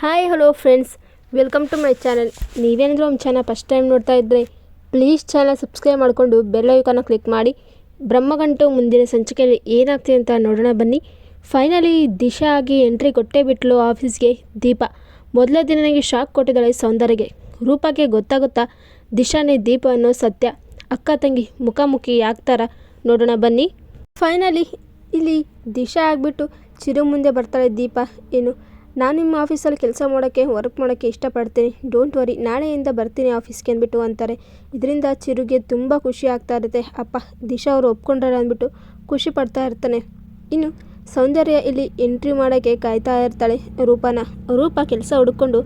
Hi hello friends welcome to my channel ನೀವೇನಾದರೂ ನಮ್ಮ channel first time ನೋಡ್ತಾ ಇದ್ದರೆ ಪ್ಲೀಸ್ ಚಾನಲ್ ಸಬ್ಸ್ಕ್ರೈಬ್ ಮಾಡಿಕೊಂಡು ಬೆಲ್ ಐಕಾನ ಕ್ಲಿಕ್ ಮಾಡಿ. ಬ್ರಹ್ಮಗಂಟು ಮುಂದಿನ ಸಂಚಿಕೆಯಲ್ಲಿ ಏನಾಗ್ತಿದೆ ಅಂತ ನೋಡೋಣ ಬನ್ನಿ. ಫೈನಲಿ ದಿಶಾ ಆಗಿ ಎಂಟ್ರಿ ಕೊಟ್ಟೇ ಬಿಟ್ಲು ಆಫೀಸ್ಗೆ ದೀಪ. ಮೊದಲ ದಿನ ನನಗೆ ಶಾಕ್ ಕೊಟ್ಟಿದ್ದಾಳೆ ಸೌಂದರ್ಯಗೆ. ರೂಪಕ್ಕೆ ಗೊತ್ತಾಗುತ್ತಾ ದಿಶಾನೇ ದೀಪ ಅನ್ನೋ ಸತ್ಯ. ಅಕ್ಕ ತಂಗಿ ಮುಖಾಮುಖಿ ಆಗ್ತಾರ ನೋಡೋಣ ಬನ್ನಿ. ಫೈನಲಿ ಇಲ್ಲಿ ದಿಶಾ ಆಗಿಬಿಟ್ಟು ಚಿರು ಮುಂದೆ ಬರ್ತಾಳೆ ದೀಪ. ಏನು? ನಾನು ನಿಮ್ಮ ಆಫೀಸಲ್ಲಿ ಕೆಲಸ ಮಾಡೋಕ್ಕೆ ವರ್ಕ್ ಮಾಡೋಕ್ಕೆ ಇಷ್ಟಪಡ್ತೀನಿ. ಡೋಂಟ್ ವರಿ ನಾಳೆಯಿಂದ ಬರ್ತೀನಿ ಆಫೀಸ್ಗೆ ಅಂದ್ಬಿಟ್ಟು ಅಂತಾರೆ. ಇದರಿಂದ ಚಿರುಗೆ ತುಂಬ ಖುಷಿ ಆಗ್ತಾ ಇರುತ್ತೆ. ಅಪ್ಪ, ದಿಶಾ ಅವರು ಒಪ್ಕೊಂಡ್ರೆ ಅಂದ್ಬಿಟ್ಟು ಖುಷಿ ಪಡ್ತಾ ಇರ್ತಾನೆ. ಇನ್ನು ಸೌಂದರ್ಯ ಇಲ್ಲಿ ಎಂಟ್ರಿ ಮಾಡೋಕ್ಕೆ ಕಾಯ್ತಾ ಇರ್ತಾಳೆ ರೂಪನ. ರೂಪ ಕೆಲಸ ಹುಡ್ಕೊಂಡು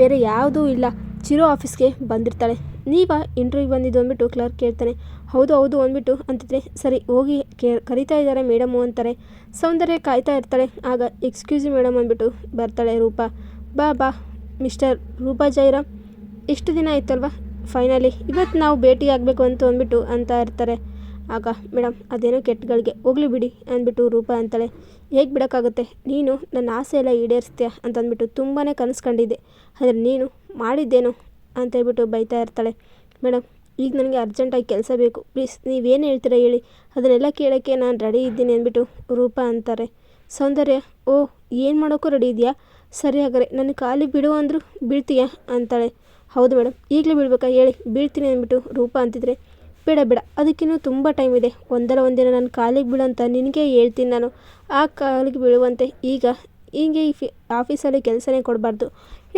ಬೇರೆ ಯಾವುದೂ ಇಲ್ಲ. ಚಿರು ಆಫೀಸ್ಗೆ ಬಂದಿರ್ತಾಳೆ. ನೀವ ಇಂಟರ್ವ್ಯೂಗೆ ಬಂದಿದ್ದು ಅಂದ್ಬಿಟ್ಟು ಕ್ಲರ್ಕ್ ಕೇಳ್ತಾನೆ, ಹೌದು ಹೌದು ಅಂದ್ಬಿಟ್ಟು ಅಂತಿದ್ರೆ, ಸರಿ, ಹೋಗಿ ಕೇ, ಕರಿತಾ ಇದ್ದಾರೆ ಮೇಡಮು ಅಂತಾರೆ. ಸೌಂದರ್ಯ ಕಾಯ್ತಾ ಇರ್ತಾಳೆ. ಆಗ ಎಕ್ಸ್ಕ್ಯೂಸ್ ಮೇಡಮ್ ಅಂದ್ಬಿಟ್ಟು ಬರ್ತಾಳೆ ರೂಪ. ಬಾ ಬಾ ಮಿಸ್ಟರ್ ರೂಪಾ ಜೈರಾಮ್ ಇಷ್ಟು ದಿನ ಆಯ್ತಲ್ವಾ? ಫೈನಲಿ ಇವತ್ತು ನಾವು ಭೇಟಿ ಆಗಬೇಕು ಅಂತ ಅಂದ್ಬಿಟ್ಟು ಅಂತ ಇರ್ತಾರೆ. ಆಗ ಮೇಡಮ್ ಅದೇನೋ ಕೆಟ್ಟಗಳಿಗೆ. ಹೋಗ್ಲಿ ಬಿಡಿ ಅಂದ್ಬಿಟ್ಟು ರೂಪ ಅಂತಾಳೆ. ಹೇಗೆ ಬಿಡೋಕ್ಕಾಗುತ್ತೆ? ನೀನು ನನ್ನ ಆಸೆ ಎಲ್ಲ ಈಡೇರಿಸ್ತೀಯ? ಅಂತ ಅಂದ್ಬಿಟ್ಟು ತುಂಬಾ ಕನಸು ಕಂಡಿದ್ದೆ. ಆದರೆ ನೀನು ಮಾಡಿದ್ದೇನು? ಅಂತ ಹೇಳ್ಬಿಟ್ಟು ಬೈತಾ ಇರ್ತಾಳೆ. ಮೇಡಮ್ ಈಗ ನನಗೆ ಅರ್ಜೆಂಟಾಗಿ ಕೆಲಸ ಬೇಕು. ಪ್ಲೀಸ್, ನೀವೇನು ಹೇಳ್ತೀರ ಹೇಳಿ. ಅದನ್ನೆಲ್ಲ ಕೇಳೋಕ್ಕೆ ನಾನು ರೆಡಿ ಇದ್ದೀನಿ ಅಂದ್ಬಿಟ್ಟು ರೂಪ ಅಂತಾರೆ. ಸೌಂದರ್ಯ, ಓ, ಏನು ಮಾಡೋಕ್ಕೂ ರೆಡಿ ಇದೆಯಾ ಸರಿ ಹಾಗಾದ್ರೆ, ನನ್ನ ಖಾಲಿ ಬಿಡು ಅಂದರೂ ಬೀಳ್ತೀಯಾ? ಅಂತಾಳೆ. ಹೌದು ಮೇಡಮ್ ಈಗಲೇ ಬೀಳ್ಬೇಕಾ ಹೇಳಿ, ಬೀಳ್ತೀನಿ ಅಂದ್ಬಿಟ್ಟು ರೂಪ ಅಂತಿದ್ರೆ. ಬೇಡ ಬೇಡ, ಅದಕ್ಕಿನ್ನೂ ತುಂಬ ಟೈಮ್ ಇದೆ. ಒಂದಲ್ಲ ಒಂದಿನ ನನ್ನ ಕಾಲಿಗೆ ಬೀಳಂತ ನಿನಗೆ ಹೇಳ್ತೀನಿ ನಾನು. ಆ ಕಾಲಿಗೆ ಬೀಳುವಂತೆ ಈಗ ಹೀಗೆ ಈ ಫಿ, ಆಫೀಸಲ್ಲಿ ಕೆಲಸನೇ ಕೊಡಬಾರ್ದು.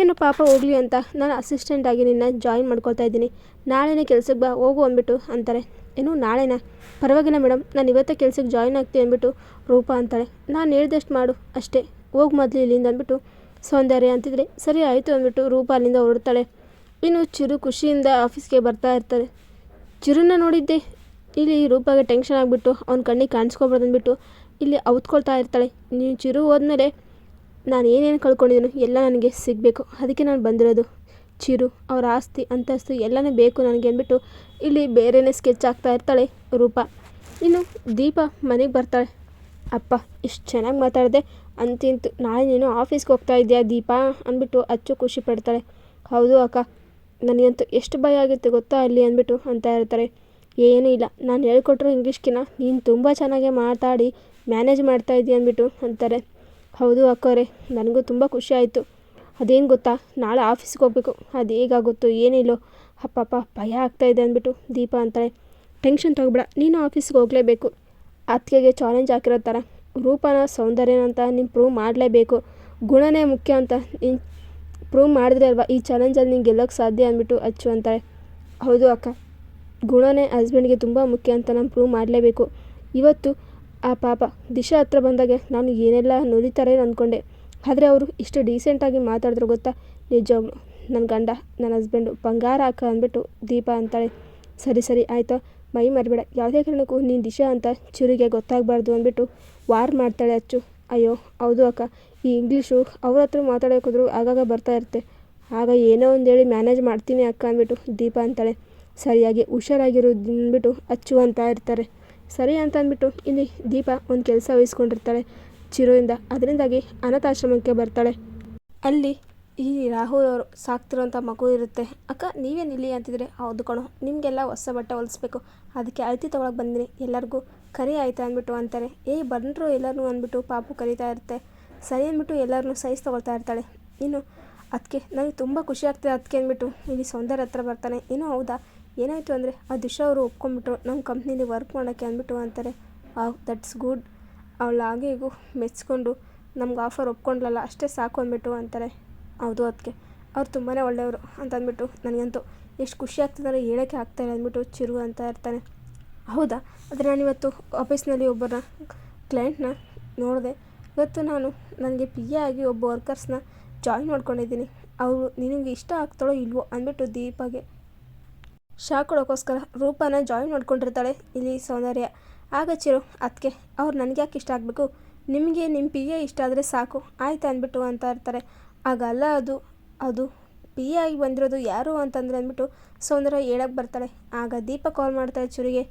ಏನು ಪಾಪ ಹೋಗಲಿ ಅಂತ ನಾನು ಅಸಿಸ್ಟೆಂಟ್ ಆಗಿ ನಿನ್ನ ಜಾಯಿನ್ ಮಾಡ್ಕೊಳ್ತಾ ಇದ್ದೀನಿ. ನಾಳೆನೇ ಕೆಲ್ಸಕ್ಕೆ ಬಾ, ಹೋಗು ಅಂದ್ಬಿಟ್ಟು ಅಂತಾರೆ. ಏನು ನಾಳೆನಾ? ಪರವಾಗಿಲ್ಲ ಮೇಡಮ್ ನಾನು ಇವತ್ತೇ ಕೆಲ್ಸಕ್ಕೆ ಜಾಯಿನ್ ಆಗ್ತೀನಿ ಅಂದ್ಬಿಟ್ಟು ರೂಪ ಅಂತಾಳೆ. ನಾನು ಹೇಳ್ದಷ್ಟು ಮಾಡು, ಅಷ್ಟೇ. ಹೋಗಿ ಮೊದಲು ಇಲ್ಲಿಂದ ಅಂದ್ಬಿಟ್ಟು ಸೌಂದರ್ಯ ಅಂತಿದ್ರೆ, ಸರಿ ಆಯಿತು ಅಂದ್ಬಿಟ್ಟು ರೂಪ ಅಲ್ಲಿಂದ ಹೊರಡ್ತಾಳೆ. ಇನ್ನು ಚಿರು ಖುಷಿಯಿಂದ ಆಫೀಸ್ಗೆ ಬರ್ತಾ ಇರ್ತಾರೆ. ಚಿರುನ ನೋಡಿದ್ದೆ. ಇಲ್ಲಿ ರೂಪಾಗೆ ಟೆನ್ಷನ್ ಆಗಿಬಿಟ್ಟು, ಅವ್ನ ಕಣ್ಣಿಗೆ ಕಾಣಿಸ್ಕೊಬಾರ್ದು ಅಂದ್ಬಿಟ್ಟು ಇಲ್ಲಿ ಅವತ್ಕೊಳ್ತಾ ಇರ್ತಾಳೆ. ನೀನು ಚಿರು ಹೋದ್ಮೇಲೆ ನಾನು ಏನೇನು ಕಳ್ಕೊಂಡಿದ್ದೀನೋ ಎಲ್ಲ ನನಗೆ ಸಿಗಬೇಕು. ಅದಕ್ಕೆ ನಾನು ಬಂದಿರೋದು. ಚಿರು, ಅವರ ಆಸ್ತಿ, ಅಂತಸ್ತು ಎಲ್ಲನೇ ಬೇಕು ನನಗೆ ಅಂದ್ಬಿಟ್ಟು ಇಲ್ಲಿ ಬೇರೆಯೇ ಸ್ಕೆಚ್ ಆಗ್ತಾ ಇರ್ತಾಳೆ ರೂಪ. ಇನ್ನು ದೀಪ ಮನೆಗೆ ಬರ್ತಾಳೆ. ಅಪ್ಪ, ಇಷ್ಟು ಚೆನ್ನಾಗಿ ಮಾತಾಡಿದೆ. ಅಂತಿಂತು, ನಾಳೆ ನೀನು ಆಫೀಸ್ಗೆ ಹೋಗ್ತಾ ಇದೆಯಾ ದೀಪ? ಅಂದ್ಬಿಟ್ಟು ಅಚ್ಚು ಖುಷಿ ಪಡ್ತಾಳೆ. ಹೌದು ಅಕ್ಕ, ನನಗಂತೂ ಎಷ್ಟು ಭಯ ಆಗುತ್ತೆ ಗೊತ್ತಾ ಅಲ್ಲಿ ಅಂದ್ಬಿಟ್ಟು ಅಂತ ಇರ್ತಾರೆ ಏನೂ ಇಲ್ಲ, ನಾನು ಹೇಳ್ಕೊಟ್ರು ಇಂಗ್ಲೀಷ್ಗಿನ ನೀನು ತುಂಬ ಚೆನ್ನಾಗೇ ಮಾತಾಡಿ ಮ್ಯಾನೇಜ್ ಮಾಡ್ತಾ ಇದೀಯ ಅಂದ್ಬಿಟ್ಟು ಅಂತಾರೆ. ಹೌದು ಅಕ್ಕೋರೆ, ನನಗೂ ತುಂಬ ಖುಷಿ ಆಯಿತು. ಅದೇನು ಗೊತ್ತಾ, ನಾಳೆ ಆಫೀಸ್ಗೆ ಹೋಗ್ಬೇಕು. ಅದು ಹೇಗಾಗುತ್ತೋ ಏನಿಲ್ಲೋ. ಅಪ್ಪಪ್ಪ, ಭಯ ಆಗ್ತಾಯಿದೆ ಅಂದ್ಬಿಟ್ಟು ದೀಪ ಅಂತಾಳೆ. ಟೆನ್ಷನ್ ತಗೋಬೇಡ, ನೀನು ಆಫೀಸ್ಗೆ ಹೋಗಲೇಬೇಕು. ಅತ್ತಿಗೆಗೆ ಚಾಲೆಂಜ್ ಹಾಕಿರೋ ಥರ. ರೂಪನ ಸೌಂದರ್ಯನ ಅಂತ ನೀನು ಪ್ರೂವ್ ಮಾಡಲೇಬೇಕು. ಗುಣನೇ ಮುಖ್ಯ ಅಂತ ನೀನು ಪ್ರೂವ್ ಮಾಡಿದ್ರೆ ಅಲ್ವಾ ಈ ಚಾಲೆಂಜಲ್ಲಿ ನೀನು ಗೆಲ್ಲೋಕ್ಕೆ ಸಾಧ್ಯ ಅಂದ್ಬಿಟ್ಟು ಅಚ್ಚು ಅಂತಾಳೆ. ಹೌದು ಅಕ್ಕ, ಗುಣನೇ ಹಸ್ಬೆಂಡ್ಗೆ ತುಂಬ ಮುಖ್ಯ ಅಂತ ನಾನು ಪ್ರೂವ್ ಮಾಡಲೇಬೇಕು. ಇವತ್ತು ಆ ಪಾಪ ದಿಶಾ ಹತ್ರ ಬಂದಾಗ ನಾನು ಏನೆಲ್ಲ ನುರಿತಾರೆ ಅಂದ್ಕೊಂಡೆ ಆದರೆ ಅವರು ಇಷ್ಟು ಡೀಸೆಂಟಾಗಿ ಮಾತಾಡಿದ್ರು ಗೊತ್ತಾ? ನಿಜ ನನ್ನ ಗಂಡ ನನ್ನ ಹಸ್ಬೆಂಡು ಬಂಗಾರ ಹಾಕ ಅಂದ್ಬಿಟ್ಟು ದೀಪ ಅಂತಾಳೆ. ಸರಿ ಸರಿ, ಆಯಿತಾ. ಮೈ ಮರಿಬೇಡ. ಯಾವುದೇ ಕಾರಣಕ್ಕೂ ನೀನು ದಿಶಾ ಅಂತ ಚಿರುಗೆ ಗೊತ್ತಾಗಬಾರ್ದು ಅಂದ್ಬಿಟ್ಟು ವಾರ್ ಮಾಡ್ತಾಳೆ ಅಚ್ಚು. ಅಯ್ಯೋ, ಹೌದು ಅಕ್ಕ. ಈ ಇಂಗ್ಲೀಷು ಅವ್ರ ಹತ್ರ ಮಾತಾಡೋಕ್ಕೋದ್ರು ಆಗಾಗ ಬರ್ತಾ ಇರುತ್ತೆ. ಆಗ ಏನೋ ಒಂದು ಹೇಳಿ ಮ್ಯಾನೇಜ್ ಮಾಡ್ತೀನಿ ಅಕ್ಕ ಅಂದ್ಬಿಟ್ಟು ದೀಪ ಅಂತಾಳೆ. ಸರಿಯಾಗಿ ಹುಷಾರಾಗಿರೋದು ಅಂದ್ಬಿಟ್ಟು ಅಚ್ಚು ಅಂತ ಇರ್ತಾರೆ. ಸರಿ ಅಂತ ಅಂದ್ಬಿಟ್ಟು ಇಲ್ಲಿ ದೀಪ ಒಂದು ಕೆಲಸ ವಹಿಸ್ಕೊಂಡಿರ್ತಾಳೆ ಚಿರುವಿಂದ ಅದರಿಂದಾಗಿ ಅನಾಥಾಶ್ರಮಕ್ಕೆ ಬರ್ತಾಳೆ. ಅಲ್ಲಿ ಈ ರಾಹುಲ್ ಅವರು ಸಾಕ್ತಿರೋಂಥ ಮಗು ಇರುತ್ತೆ. ಅಕ್ಕ, ನೀವೇನು ಇಲ್ಲಿ ಅಂತಿದ್ರೆ ಹೌದು ಕಣೋ, ನಿಮಗೆಲ್ಲ ಹೊಸ ಬಟ್ಟೆ ಹೊಲಿಸ್ಬೇಕು. ಅದಕ್ಕೆ ಅಳತಿ ತೊಗೊಳಕ್ಕೆ ಬಂದಿನಿ ಎಲ್ಲರಿಗೂ ಕರಿ ಆಯ್ತಾ ಅಂದ್ಬಿಟ್ಟು ಅಂತಾರೆ. ಏ ಬಂದರು ಎಲ್ಲರೂ ಅಂದ್ಬಿಟ್ಟು ಪಾಪು ಕರಿತಾ ಇರುತ್ತೆ. ಸರಿ ಅಂದ್ಬಿಟ್ಟು ಎಲ್ಲರನ್ನೂ ಸೈಜ್ ತೊಗೊಳ್ತಾ ಇರ್ತಾಳೆ. ಇನ್ನು ಅದಕ್ಕೆ ನನಗೆ ತುಂಬ ಖುಷಿ ಆಗ್ತದೆ ಅದಕ್ಕೆ ಅಂದ್ಬಿಟ್ಟು. ಇಲ್ಲಿ ಸೌಂದರ್ಯ ಹತ್ರ ಬರ್ತಾನೆ. ಏನೋ ಹೌದಾ? ಏನಾಯಿತು ಅಂದರೆ ಆ ದಿಶಾ ಅವರು ಒಪ್ಕೊಂಡ್ಬಿಟ್ರು ನಮ್ಮ ಕಂಪ್ನೀಲಿ ವರ್ಕ್ ಮಾಡೋಕ್ಕೆ ಅಂದ್ಬಿಟ್ಟು ಅಂತಾರೆ. ಆ ದಟ್ಸ್ ಗುಡ್ ಅವಳು ಹಾಗೆ ಹೀಗೂ ಮೆಚ್ಕೊಂಡು, ನಮ್ಗೆ ಆಫರ್ ಒಪ್ಕೊಂಡ್ಲಲ್ಲ ಅಷ್ಟೇ ಸಾಕು ಅಂದ್ಬಿಟ್ಟು ಅಂತಾರೆ. ಹೌದು ಅದಕ್ಕೆ ಅವ್ರು ತುಂಬಾ ಒಳ್ಳೆಯವರು ಅಂತ ಅಂದ್ಬಿಟ್ಟು ನನಗಂತೂ ಎಷ್ಟು ಖುಷಿ ಆಗ್ತದೆ ಹೇಳೋಕ್ಕೆ ಆಗ್ತಾಯಿಲ್ಲ ಅಂದ್ಬಿಟ್ಟು ಚಿರು ಅಂತ ಇರ್ತಾನೆ. ಹೌದಾ? ಆದರೆ ನಾನಿವತ್ತು ಆಫೀಸ್ನಲ್ಲಿ ಒಬ್ಬರನ್ನ ಕ್ಲೈಂಟ್ನ ನೋಡಿದೆ. ಇವತ್ತು ನಾನು ನನಗೆ ಪಿ ಎ ಆಗಿ ಒಬ್ಬ ವರ್ಕರ್ಸ್ನ ಜಾಯಿನ್ ಮಾಡ್ಕೊಂಡಿದ್ದೀನಿ. ಅವರು ನಿನಗೆ ಇಷ್ಟ ಆಗ್ತಾಳೋ ಇಲ್ವೋ? ಅಂದ್ಬಿಟ್ಟು ದೀಪಾಗೆ ಶಾಕ್ ಕೊಡೋಕ್ಕೋಸ್ಕರ ರೂಪನ ಜಾಯಿನ್ ಮಾಡ್ಕೊಂಡಿರ್ತಾಳೆ ಇಲ್ಲಿ ಸೌಂದರ್ಯ. ಆಗ ಚಿರು ಅದಕ್ಕೆ ಅವ್ರು ನನಗೆ ಯಾಕೆ ಇಷ್ಟ ಆಗಬೇಕು? ನಿಮಗೆ ನಿಮ್ಮ ಪಿ ಎ ಇಷ್ಟ ಆದರೆ ಸಾಕು, ಆಯ್ತು ಅಂದ್ಬಿಟ್ಟು ಅಂತ ಇರ್ತಾರೆ. ಆಗ ಅಲ್ಲ ಅದು ಅದು ಪಿ ಎ ಆಗಿ ಬಂದಿರೋದು ಯಾರು ಅಂತಂದ್ರೆ ಅಂದ್ಬಿಟ್ಟು ಸೌಂದರ್ಯ ಹೇಳಕ್ಕೆ ಬರ್ತಾಳೆ. ಆಗ ದೀಪ ಕಾಲ್ ಮಾಡ್ತಾಳೆ ಚುರಿಗೆ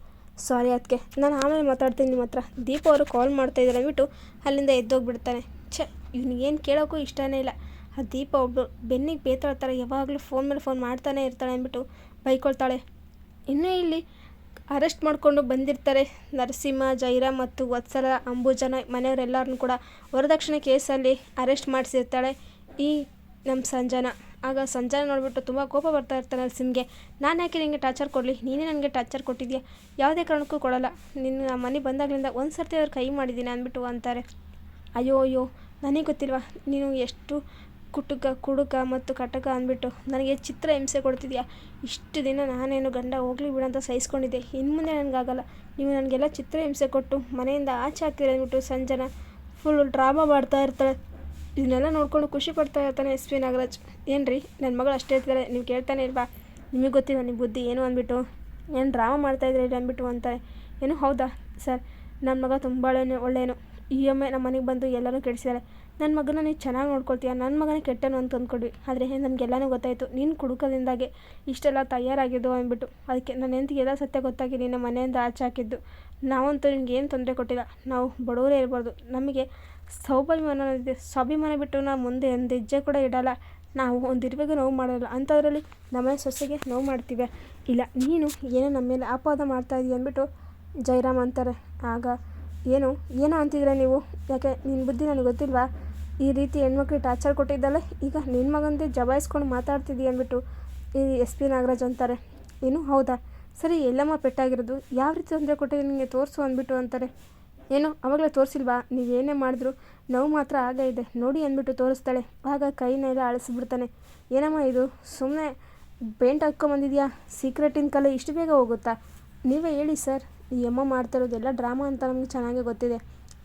ಸಾರಿ ಅದಕ್ಕೆ ನಾನು ಆಮೇಲೆ ಮಾತಾಡ್ತೀನಿ ನಿಮ್ಮ ಹತ್ರ. ದೀಪ ಅವರು ಕಾಲ್ ಮಾಡ್ತಾ ಇದ್ದಾರೆ ಅಂದ್ಬಿಟ್ಟು ಅಲ್ಲಿಂದ ಎದ್ದೋಗ್ಬಿಡ್ತಾನೆ. ಛೆ ಇವ್ನಿಗೇನು ಕೇಳೋಕ್ಕೂ ಇಷ್ಟನೇ ಇಲ್ಲ. ಆ ದೀಪ ಒಬ್ಬಳು ಬೆನ್ನಿಗೆ ಬೇತಾಳ್ತಾರೆ ಯಾವಾಗಲೂ ಫೋನ್ ಮೇಲೆ ಫೋನ್ ಮಾಡ್ತಾನೆ ಇರ್ತಾಳೆ ಅಂದ್ಬಿಟ್ಟು ಬೈಕೊಳ್ತಾಳೆ. ಇನ್ನೂ ಇಲ್ಲಿ ಅರೆಸ್ಟ್ ಮಾಡಿಕೊಂಡು ಬಂದಿರ್ತಾರೆ. ನರಸಿಂಹ ಜೈರಾಮ್ ಮತ್ತು ವತ್ಸಲ ಅಂಬುಜನ ಮನೆಯವರೆಲ್ಲರನ್ನೂ ಕೂಡ ವರದಕ್ಷಿಣೆ ಕೇಸಲ್ಲಿ ಅರೆಸ್ಟ್ ಮಾಡಿಸಿರ್ತಾಳೆ ಈ ನಮ್ಮ ಸಂಜನಾ. ಆಗ ಸಂಜನಾ ನೋಡಿಬಿಟ್ಟು ತುಂಬ ಕೋಪ ಬರ್ತಾ ಇರ್ತಾನೆ ನರಸಿಂಹಗೆ. ನಾನು ಯಾಕೆ ನಿನಗೆ ಟಾರ್ಚರ್ ಕೊಡಲಿ? ನೀನೇ ನನಗೆ ಟಾರ್ಚರ್ ಕೊಟ್ಟಿದ್ಯಾ? ಯಾವುದೇ ಕಾರಣಕ್ಕೂ ಕೊಡಲ್ಲ. ನಿನ್ನ ಮನೆ ಬಂದಾಗಲಿಂದ ಒಂದು ಸರ್ತಿ ಅವ್ರು ಕೈ ಮಾಡಿದ್ದೀನಿ ಅಂದ್ಬಿಟ್ಟು ಅಂತಾರೆ. ಅಯ್ಯೋ ಅಯ್ಯೋ, ನನಗೆ ಗೊತ್ತಿಲ್ವಾ? ನೀನು ಎಷ್ಟು ಕುಟುಕ, ಕುಡುಕ ಮತ್ತು ಕಟಕ ಅಂದ್ಬಿಟ್ಟು, ನನಗೆ ಚಿತ್ರ ಹಿಂಸೆ ಕೊಡ್ತಿದ್ಯಾ? ಇಷ್ಟು ದಿನ ನಾನೇನು ಗಂಡ ಹೋಗ್ಲಿ ಬಿಡಂತ ಸಹಿಸ್ಕೊಂಡಿದ್ದೆ. ಇನ್ನು ಮುಂದೆ ನನಗಾಗಲ್ಲ. ನೀವು ನನಗೆಲ್ಲ ಚಿತ್ರ ಹಿಂಸೆ ಕೊಟ್ಟು, ಮನೆಯಿಂದ ಆಚೆ ಹಾಕ್ತೀರ ಅಂದ್ಬಿಟ್ಟು ಸಂಜನ ಫುಲ್ ಡ್ರಾಮಾ ಮಾಡ್ತಾ ಇರ್ತಾಳೆ. ಇದನ್ನೆಲ್ಲ ನೋಡ್ಕೊಂಡು ಖುಷಿ ಪಡ್ತಾ ಇರ್ತಾನೆ ಎಸ್ ಪಿ ನಾಗರಾಜ್. ಏನು ರೀ ನನ್ನ ಮಗಳು ಅಷ್ಟೇ ಇರ್ತಾರೆ ನೀವು ಕೇಳ್ತಾನೆ ಇಲ್ವಾ? ನಿಮಗೆ ಗೊತ್ತಿಲ್ಲ ನಿಮ್ಮ ಬುದ್ಧಿ ಏನು ಅಂದ್ಬಿಟ್ಟು? ಏನು ಡ್ರಾಮಾ ಮಾಡ್ತಾಯಿದ್ರೆ ಇಲ್ಲಿ ಅಂದ್ಬಿಟ್ಟು ಅಂತಾರೆ. ಏನು, ಹೌದಾ? ಸರ್ ನನ್ನ ಮಗ ತುಂಬ ಒಳ್ಳೆಯನು ಈ ಒಮ್ಮೆ ನಮ್ಮ ಮನೆಗೆ ಬಂದು ಎಲ್ಲರೂ ಕೆಡಿಸಿದ್ದಾರೆ ನನ್ನ ಮಗನ ನೀನು ಚೆನ್ನಾಗಿ ನೋಡ್ಕೊಳ್ತೀಯ ನನ್ನ ಮಗನೇ ಕೆಟ್ಟನು ಅಂತ ಅಂದ್ಕೊಂಡ್ವಿ. ಆದರೆ ನಮಗೆಲ್ಲನೂ ಗೊತ್ತಾಯಿತು. ನೀನು ಕುಡುಕದಿಂದಾಗೆ ಇಷ್ಟೆಲ್ಲ ತಯಾರಾಗಿದ್ದು ಅಂದ್ಬಿಟ್ಟು. ಅದಕ್ಕೆ ನನ್ನ ಹೆಂಡತಿಗೆ ಎಲ್ಲ ಸತ್ಯ ಗೊತ್ತಾಗಿ ನಿನ್ನ ಮನೆಯಿಂದ ಆಚೆ ಹಾಕಿದ್ದು. ನಾವಂತೂ ನಿಮ್ಗೆ ಏನು ತೊಂದರೆ ಕೊಟ್ಟಿಲ್ಲ. ನಾವು ಬಡವರೇ ಇರ್ಬಾರ್ದು. ನಮಗೆ ಸ್ವಾಭಿಮಾನ ಇದೆ. ಸ್ವಾಭಿಮಾನ ಬಿಟ್ಟು ನಾವು ಮುಂದೆ ಒಂದು ಹೆಜ್ಜೆ ಕೂಡ ಇಡಲ್ಲ. ನಾವು ಒಂದು ಇರುವೆಗೂ ನೋವು ಮಾಡೋಲ್ಲ. ಅಂಥದ್ರಲ್ಲಿ ನಮ್ಮ ಸೊಸೆಗೆ ನೋವು ಮಾಡ್ತೀವಿ. ಇಲ್ಲ, ನೀನು ಏನೋ ನಮ್ಮ ಮೇಲೆ ಅಪವಾದ ಇದೀಯ ಅಂದ್ಬಿಟ್ಟು ಜೈರಾಮ್ ಅಂತಾರೆ. ಆಗ, ಏನು, ಏನೋ ಅಂತಿದ್ರೆ ನೀವು? ಯಾಕೆ ನಿನ್ನ ಬುದ್ಧಿ ನನಗೆ ಗೊತ್ತಿಲ್ವಾ? ಈ ರೀತಿ ಹೆಣ್ಮಕ್ಳಿಗೆ ಟಾರ್ಚರ್ ಕೊಟ್ಟಿದ್ದಲ್ಲ, ಈಗ ನಿನ್ನ ಮಗಂದೇ ಜಬಾಯಿಸ್ಕೊಂಡು ಮಾತಾಡ್ತಿದ್ದೀಯ ಅಂದ್ಬಿಟ್ಟು ಈ ಎಸ್ ಪಿ ನಾಗರಾಜ್ ಅಂತಾರೆ. ಏನು, ಹೌದಾ? ಸರಿ, ಎಲ್ಲಮ್ಮ ಪೆಟ್ಟಾಗಿರೋದು, ಯಾವ ರೀತಿ ತೊಂದರೆ ಕೊಟ್ಟಿದೆ ನಿಮಗೆ ತೋರಿಸು ಅಂದ್ಬಿಟ್ಟು ಅಂತಾರೆ. ಏನು, ಅವಾಗಲೇ ತೋರಿಸಿಲ್ವಾ? ನೀವು ಏನೇ ಮಾಡಿದ್ರು ನೋವು ಮಾತ್ರ ಆಗೇ ಇದೆ, ನೋಡಿ ಅಂದ್ಬಿಟ್ಟು ತೋರಿಸ್ತಾಳೆ. ಆಗ ಕೈನೆಲ್ಲ ಅಳಿಸ್ಬಿಡ್ತಾನೆ. ಏನಮ್ಮ ಇದು ಸುಮ್ಮನೆ ಪೇಂಟ್ ಹಾಕ್ಕೊಂಬಂದಿದ್ಯಾ ಸೀಕ್ರೆಟಿನ ಕಲೆ ಇಷ್ಟು ಬೇಗ ಹೋಗುತ್ತಾ? ನೀವೇ ಹೇಳಿ ಸರ್, ಈ ಅಮ್ಮ ಮಾಡ್ತಾ ಇರೋದೆಲ್ಲ ಡ್ರಾಮಾ ಅಂತ ನಮಗೆ ಚೆನ್ನಾಗೇ ಗೊತ್ತಿದೆ.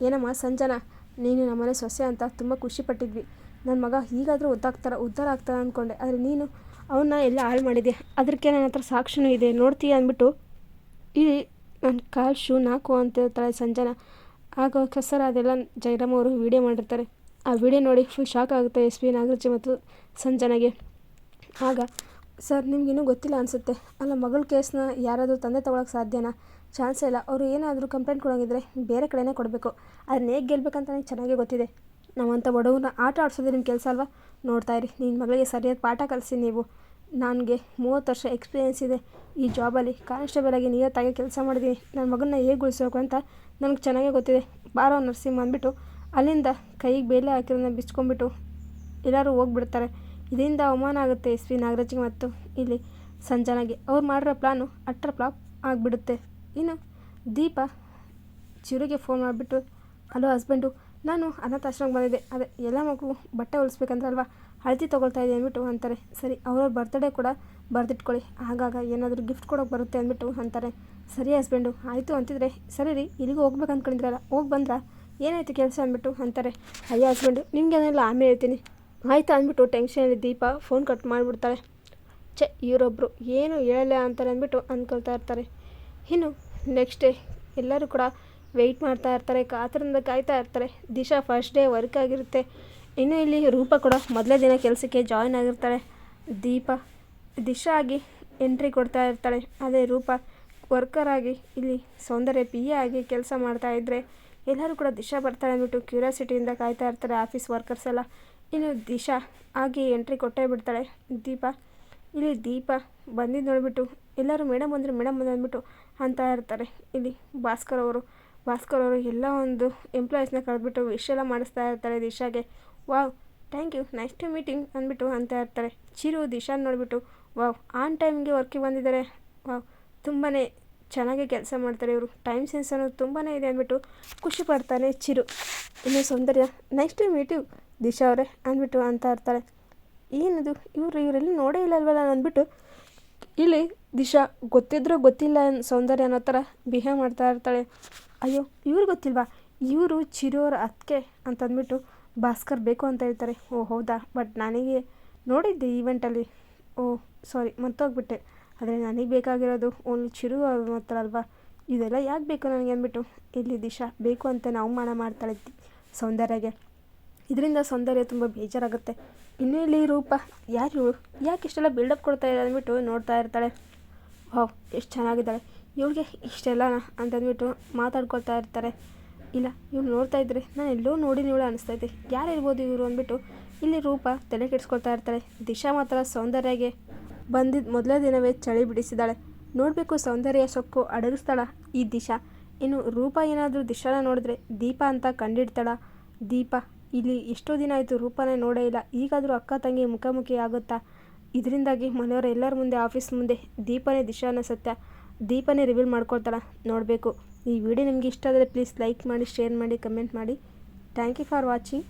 ಏನಮ್ಮ, ಸಂಜನಾ? ನೀನು ನಮ್ಮನೆ ಸೊಸೆ ಅಂತ ತುಂಬ ಖುಷಿಪಟ್ಟಿದ್ವಿ ನನ್ನ ಮಗ ಹೀಗಾದರೂ ಉದ್ದಾಗ್ತಾರ ಉದ್ಧಾರ ಆಗ್ತಾರ ಅಂದ್ಕೊಂಡೆ ಆದರೆ ನೀನು ಅವನ್ನ ಎಲ್ಲ ಹಾಳು ಮಾಡಿದೆ. ಅದಕ್ಕೆ ನನ್ನ ಹತ್ರ ಸಾಕ್ಷಿನೂ ಇದೆ. ನೋಡ್ತೀಯ ಅಂದ್ಬಿಟ್ಟು ಈ ನನ್ನ ಕಾಲು ಶೂ ನಾಲ್ಕು ಅಂತ ಹೇಳ್ತಾಳೆ ಸಂಜನ. ಆಗ ಸರ್ ಅದೆಲ್ಲ ಜಯರಾಮ್ ಅವರು ವೀಡಿಯೋ ಮಾಡಿರ್ತಾರೆ. ಆ ವಿಡಿಯೋ ನೋಡಿ ಫುಲ್ ಶಾಕ್ ಆಗುತ್ತೆ ಎಸ್ ಪಿ ನಾಗರಾಜ್ ಮತ್ತು ಸಂಜನಾಗೆ. ಆಗ, ಸರ್ ನಿಮಗಿನ್ನೂ ಗೊತ್ತಿಲ್ಲ ಅನಿಸುತ್ತೆ. ಅಲ್ಲ, ಮಗಳ ಕೇಸ್ನ ಯಾರಾದರೂ ತಂದೆ ತೊಗೊಳಕ್ಕೆ ಸಾಧ್ಯನಾ? ಚಾನ್ಸೇ ಇಲ್ಲ. ಅವರು ಏನಾದರೂ ಕಂಪ್ಲೇಂಟ್ ಕೊಡೋಂಗಿದ್ರೆ ಬೇರೆ ಕಡೆನೇ ಕೊಡಬೇಕು. ಅದನ್ನ ಹೇಗೆ ಗೆಲ್ಲಬೇಕಂತ ನನಗೆ ಚೆನ್ನಾಗೇ ಗೊತ್ತಿದೆ. ನಾವಂಥ ಬಡವ್ರನ್ನ ಆಟ ಆಡಿಸೋದೇ ನಿಮ್ಮ ಕೆಲಸ ಅಲ್ವಾ? ನೋಡ್ತಾ ಇರಿ ನಿನ್ನ ಮಗಳಿಗೆ ಸರಿಯಾದ ಪಾಠ ಕಲಿಸಿ ನೀವು. ನನಗೆ ಮೂವತ್ತು ವರ್ಷ ಎಕ್ಸ್ಪೀರಿಯೆನ್ಸ್ ಇದೆ. ಈ ಜಾಬಲ್ಲಿ ಕಾನ್ಸ್ಟೇಬಲ್ ಆಗಿ ನಿಯತ್ತಾಗಿ ಕೆಲಸ ಮಾಡಿದ್ದೀನಿ ನನ್ನ ಮಗನ್ನ ಹೇಗೆ ಉಳಿಸೋಕು ಅಂತ ನನಗೆ ಚೆನ್ನಾಗೇ ಗೊತ್ತಿದೆ. ಬಾರೋ ನರ್ಸಿಂಗ್ ಅಂದ್ಬಿಟ್ಟು ಅಲ್ಲಿಂದ ಕೈಗೆ ಬೇಲೆ ಹಾಕಿರೋದನ್ನ ಬಿಚ್ಕೊಂಡ್ಬಿಟ್ಟು ಎಲ್ಲರೂ ಹೋಗ್ಬಿಡ್ತಾರೆ. ಇದರಿಂದ ಅವಮಾನ ಆಗುತ್ತೆ ಎಸ್ ಪಿ ನಾಗರಾಜ್ಗೆ ಮತ್ತು ಇಲ್ಲಿ ಸಂಜನಾಗೆ. ಅವ್ರು ಮಾಡಿರೋ ಪ್ಲಾನು ಅಟ್ರ ಫ್ಲಾಪ್ ಆಗಿಬಿಡುತ್ತೆ. ಇನ್ನು ದೀಪ ಚಿರುಗೆ ಫೋನ್ ಮಾಡಿಬಿಟ್ಟು ಹಲೋ ಹಸ್ಬೆಂಡು ನಾನು ಅನಾಥಾಶ್ರಮಕ್ಕೆ ಬಂದಿದ್ದೆ. ಅದೇ ಎಲ್ಲ ಮಗು ಬಟ್ಟೆ ಹೊಲಿಸ್ಬೇಕಂದ್ರಲ್ವಾ? ಅಳತಿ ತೊಗೊಳ್ತಾ ಇದೆ ಅಂದ್ಬಿಟ್ಟು ಅಂತಾರೆ. ಸರಿ, ಅವ್ರವ್ರ ಬರ್ತ್ಡೇ ಕೂಡ ಬರೆದಿಟ್ಕೊಳ್ಳಿ. ಆಗಾಗ ಏನಾದರೂ ಗಿಫ್ಟ್ ಕೊಡೋಕೆ ಬರುತ್ತೆ ಅಂದ್ಬಿಟ್ಟು ಅಂತಾರೆ. ಸರಿ ಹಸ್ಬೆಂಡು ಆಯಿತು ಅಂತಿದ್ರೆ ಸರಿ ರೀ, ಇಲ್ಲಿಗೆ ಹೋಗ್ಬೇಕು ಅಂದ್ಕೊಂಡಿದ್ರಲ್ಲ ಹೋಗಿ ಬಂದ್ರಾ ಏನಾಯಿತು ಕೆಲಸ? ಅಂದ್ಬಿಟ್ಟು ಅಂತಾರೆ. ಅಯ್ಯ ಹಸ್ಬೆಂಡು ನಿಮಗೇನೆಲ್ಲ ಆಮೇಲೆ ಹೇಳ್ತೀನಿ. ಆಯಿತು? ಅಂದ್ಬಿಟ್ಟು ಟೆನ್ಷನಲ್ಲಿ ದೀಪ ಫೋನ್ ಕಟ್ ಮಾಡಿಬಿಡ್ತಾಳೆ. ಛೆ ಇವರೊಬ್ಬರು ಏನು ಹೇಳಲ್ಲ ಅಂತಾರೆ ಅಂದ್ಬಿಟ್ಟು ಅಂದ್ಕೊಳ್ತಾ ಇರ್ತಾರೆ. ಇನ್ನು ನೆಕ್ಸ್ಟ್ ಡೇ ಎಲ್ಲರೂ ಕೂಡ ವೆಯ್ಟ್ ಮಾಡ್ತಾ ಇರ್ತಾರೆ ಕಾತರದಿಂದ ಕಾಯ್ತಾ ಇರ್ತಾರೆ. ದಿಶಾ ಫಸ್ಟ್ ಡೇ ವರ್ಕ್ ಆಗಿರುತ್ತೆ. ಇನ್ನು ಇಲ್ಲಿ ರೂಪ ಕೂಡ ಮೊದಲೇ ದಿನ ಕೆಲಸಕ್ಕೆ ಜಾಯ್ನ್ ಆಗಿರ್ತಾಳೆ. ದೀಪ, ದಿಶಾ ಆಗಿ ಎಂಟ್ರಿ ಕೊಡ್ತಾ ಇರ್ತಾಳೆ. ಅದೇ ರೂಪ ವರ್ಕರ್ ಆಗಿ ಇಲ್ಲಿ ಸೌಂದರ್ಯ ಪಿ ಎ ಆಗಿ ಕೆಲಸ ಮಾಡ್ತಾ ಇದ್ದರೆ ಎಲ್ಲರೂ ಕೂಡ ದಿಶಾ ಬರ್ತಾಳೆ ಅಂದ್ಬಿಟ್ಟು ಕ್ಯೂರಿಯಾಸಿಟಿಯಿಂದ ಕಾಯ್ತಾ ಇರ್ತಾರೆ ಆಫೀಸ್ ವರ್ಕರ್ಸ್ ಎಲ್ಲ. ಇನ್ನು ದಿಶಾ ಆಗಿ ಎಂಟ್ರಿ ಕೊಟ್ಟೇ ಬಿಡ್ತಾಳೆ. ದೀಪ, ಇಲ್ಲಿ ದೀಪ ಬಂದಿದ್ದು ನೋಡಿಬಿಟ್ಟು ಎಲ್ಲರೂ ಮೇಡಮ್ ಅಂದರೆ ಮೇಡಮ್ ಅಂದರೆ ಅಂದ್ಬಿಟ್ಟು ಅಂತ ಇರ್ತಾರೆ. ಇಲ್ಲಿ ಭಾಸ್ಕರ್ ಅವರು ಭಾಸ್ಕರ್ ಅವರು ಎಲ್ಲ ಒಂದು ಎಂಪ್ಲಾಯೀಸ್ನ ಕರೆದ್ಬಿಟ್ಟು ವಿಶ್ ಎಲ್ಲ ಮಾಡಿಸ್ತಾ ಇರ್ತಾರೆ ದಿಶಾಗೆ. Wow thank you nice to meeting ಅಂದ್ಬಿಟ್ಟು ಅಂತ ಇರ್ತಾರೆ. ಚಿರು, ದಿಶಾನ ನೋಡಿಬಿಟ್ಟು, ವಾವ್ ಆನ್ ಟೈಮ್ಗೆ ವರ್ಕಿಗೆ ಬಂದಿದ್ದಾರೆ. ವಾವ್ ತುಂಬಾ ಚೆನ್ನಾಗಿ ಕೆಲಸ ಮಾಡ್ತಾರೆ ಇವರು. ಟೈಮ್ ಸೆನ್ಸ್ ಅನ್ನೋದು ತುಂಬಾ ಇದೆ ಅಂದ್ಬಿಟ್ಟು ಖುಷಿ ಪಡ್ತಾನೆ ಚಿರು. ಇನ್ನು Soundarya next to meet Disha ಅವರೇ ಅಂದ್ಬಿಟ್ಟು ಅಂತ ಇರ್ತಾರೆ. ಏನಿದು, ಇವರು ಇವರೆಲ್ಲ ನೋಡೇ ಇಲ್ಲ ಅಲ್ವಲ್ಲ ಅಂದ್ಬಿಟ್ಟು ಇಲ್ಲಿ ದಿಶಾ ಗೊತ್ತಿದ್ರೂ ಗೊತ್ತಿಲ್ಲ ಸೌಂದರ್ಯ ಅನ್ನೋ ಥರ ಬಿಹೇವ್ ಮಾಡ್ತಾ ಇರ್ತಾಳೆ. ಅಯ್ಯೋ, ಇವ್ರು ಗೊತ್ತಿಲ್ವಾ? ಇವರು ಚಿರೋರ ಅತ್ತಿಗೆ ಅಂತಂದ್ಬಿಟ್ಟು ಭಾಸ್ಕರ್ ಬೇಕು ಅಂತ ಹೇಳ್ತಾರೆ. ಓ, ಹೌದಾ? ಬಟ್ ನನಗೆ ನೋಡಿದ್ದೆ ಈವೆಂಟಲ್ಲಿ ಓ ಸಾರಿ ಮರ್ತೋಗ್ಬಿಟ್ಟೆ. ಆದರೆ ನನಗೆ ಬೇಕಾಗಿರೋದು ಓನ್ಲಿ ಚಿರು ಮಾತ್ರ ಅಲ್ವಾ? ಇದೆಲ್ಲ ಯಾಕೆ ಬೇಕು ನನಗೆ ಅಂದ್ಬಿಟ್ಟು. ಇಲ್ಲಿ ದಿಶಾ ಬೇಕು ಅಂತ ಅವಮಾನ ಮಾಡ್ತಾಳೆ ದಿ- ಸೌಂದರ್ಯಗೆ. ಇದರಿಂದ ಸೌಂದರ್ಯ ತುಂಬ ಬೇಜಾರಾಗುತ್ತೆ. ಇನ್ನೂ ಇಲ್ಲಿ ರೂಪ ಯಾರು? ಇವಳು ಯಾಕೆ ಇಷ್ಟೆಲ್ಲ ಬಿಲ್ಡಪ್ ಕೊಡ್ತಾ ಇದೆ ಅಂದ್ಬಿಟ್ಟು ನೋಡ್ತಾ ಇರ್ತಾಳೆ. ವಾವ್, ಎಷ್ಟು ಚೆನ್ನಾಗಿದ್ದಾಳೆ. ಇವಳಿಗೆ ಇಷ್ಟೆಲ್ಲ ಅಂತಂದ್ಬಿಟ್ಟು ಮಾತಾಡ್ಕೊಳ್ತಾ ಇರ್ತಾರೆ. ಇಲ್ಲ, ಇವ್ಳು ನೋಡ್ತಾ ಇದ್ರೆ ನಾನು ಎಲ್ಲೋ ನೋಡಿ ಇವಳು ಅನಿಸ್ತೈತೆ ಯಾರು ಇರ್ಬೋದು ಇವರು ಅಂದ್ಬಿಟ್ಟು ಇಲ್ಲಿ ರೂಪ ತಲೆ ಕೆಡಿಸ್ಕೊಳ್ತಾ ಇರ್ತಾಳೆ. ದಿಶಾ ಮಾತ್ರ ಸೌಂದರ್ಯಗೆ ಬಂದಿದ್ದ ಮೊದಲ ದಿನವೇ ಚಳಿ ಬಿಡಿಸಿದಾಳೆ. ನೋಡಬೇಕು ಸೌಂದರ್ಯ ಸೊಕ್ಕು ಅಡಗಿಸ್ತಾಳ ಈ ದಿಶಾ. ಇನ್ನು ರೂಪ ಏನಾದರೂ ದಿಶಾನ ನೋಡಿದ್ರೆ ದೀಪ ಅಂತ ಕಂಡಿಡ್ತಾಳ. ದೀಪ ಇಲ್ಲಿ ಎಷ್ಟೋ ದಿನ ಆಯಿತು ರೂಪನೇ ನೋಡೇ ಇಲ್ಲ. ಈಗಾದರೂ ಅಕ್ಕ ತಂಗಿ ಮುಖಾಮುಖಿ ಆಗುತ್ತಾ? ಇದರಿಂದಾಗಿ ಮನೆಯವರೆಲ್ಲರ ಮುಂದೆ, ಆಫೀಸ್ ಮುಂದೆ ದೀಪನೇ ದಿಶಾನ ಸತ್ಯ. ದೀಪನೇ ರಿವೀಲ್ ಮಾಡ್ಕೊಳ್ತಾಳ. ನೋಡಬೇಕು. ಈ ವಿಡಿಯೋ ನಿಮಗೆ ಇಷ್ಟ ಆದರೆ ಪ್ಲೀಸ್ ಲೈಕ್ ಮಾಡಿ ಶೇರ್ ಮಾಡಿ ಕಮೆಂಟ್ ಮಾಡಿ. Thank you for watching